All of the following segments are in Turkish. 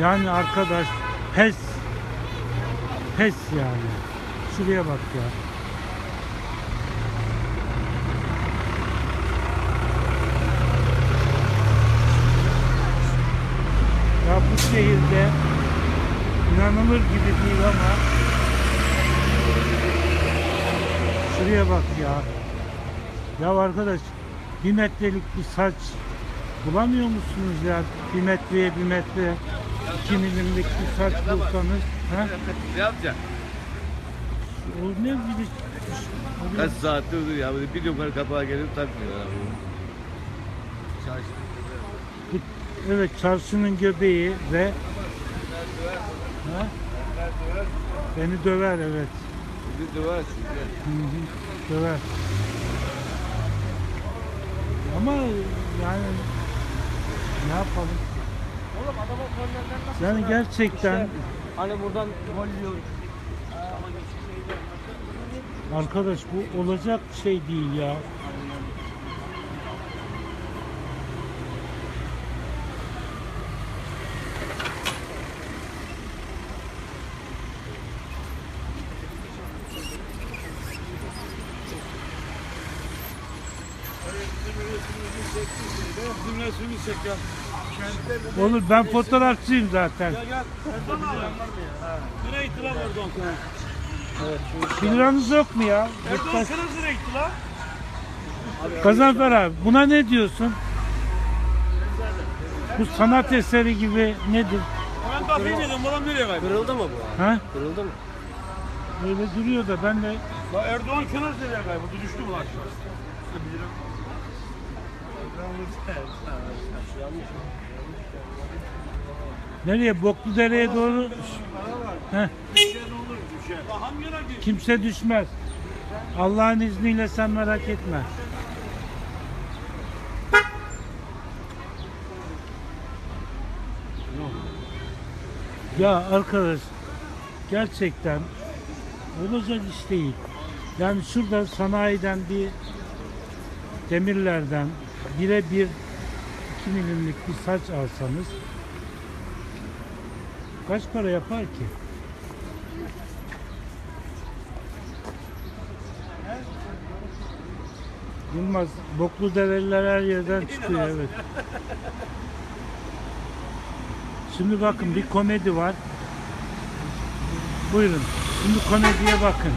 Yani arkadaş pes. Pes yani. Şuraya bak ya. Ya bu şehirde inanılır gibi değil ama şuraya bak ya. Ya arkadaş bir metrelik bir saç bulamıyor musunuz ya? Bir metreye bir metre iki milimlik bir saç bulsanız. Ha? Ne yapacaksın? O ne bir Kaç saattir dur ya. Böyle Bir yukarı kapağa gelip takmıyor abi. Evet çarşının göbeği ve ha? Beni döver evet. Bir. Hı hı, döver. Ama yani ne yapalım? Oğlum adama kornerden nasıl Yani gerçekten İşte hani buradan gol yiyor. arkadaş bu olacak şey değil ya. Cümlesini çek ya. Olur ben fotoğrafçıyım zaten. Gel gel. Erdoğan abi. Nereye gitti lan Erdoğan? Bir liranız yok mu ya? Erdoğan sen nereye gitti lan? Gazanfer abi buna ne diyorsun? Bu sanat eseri gibi nedir? Ben dedim. Bu adam nereye kayboldu? Kırıldı mı bu? Ha? Kırıldı mı? Öyle duruyor da ben de La Erdoğan kenar nereye kayboldu? Düştü mü lan aşağı? Nereye Boklu Dere'ye doğru Heh, kimse düşmez. Allah'ın izniyle sen merak etme. Ya arkadaş gerçekten olacak iş değil. Yani şurada sanayiden bir demirlerden birebir 2 milimlik bir saç alsanız kaç para yapar ki? Yılmaz, boklu develiler her yerden çıkıyor evet. Şimdi bakın bir komedi var. Buyurun. Şimdi komediye bakın.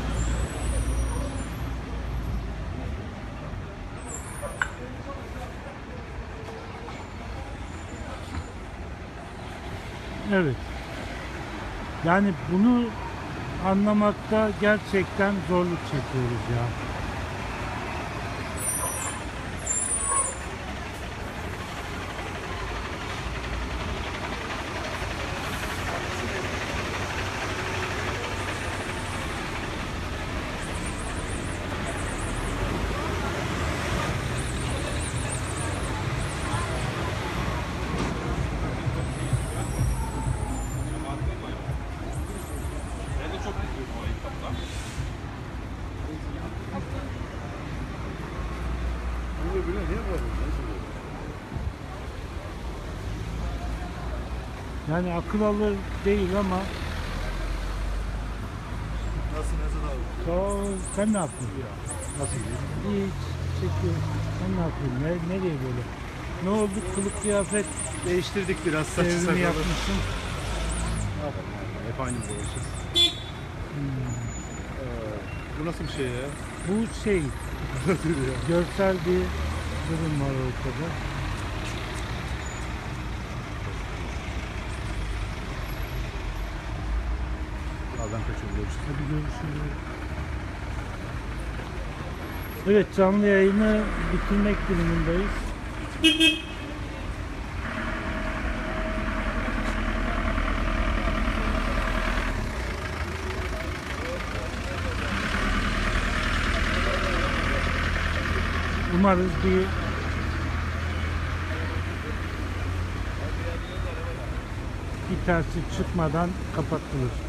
Evet. Yani bunu anlamakta gerçekten zorluk çekiyoruz ya. Yani akıl alır değil ama Nasıl nasıl abi? Ol. Sen ne yaptın? Nasıl Hiç çekiyor. Sen ne yapıyorsun? Ne, nereye böyle? Ne oldu? Kılık kıyafet Değiştirdik biraz saçı sakalı. yapmışsın. Ne yapalım abi? Hep aynı dolaşırız. Ee, bu nasıl bir şey ya? Bu şey, görsel bir durum var ortada. Kaçıyor görüşürüz. Hadi görüşürüz. Evet canlı yayını bitirmek durumundayız. Umarız bir bir tersi çıkmadan kapatılır.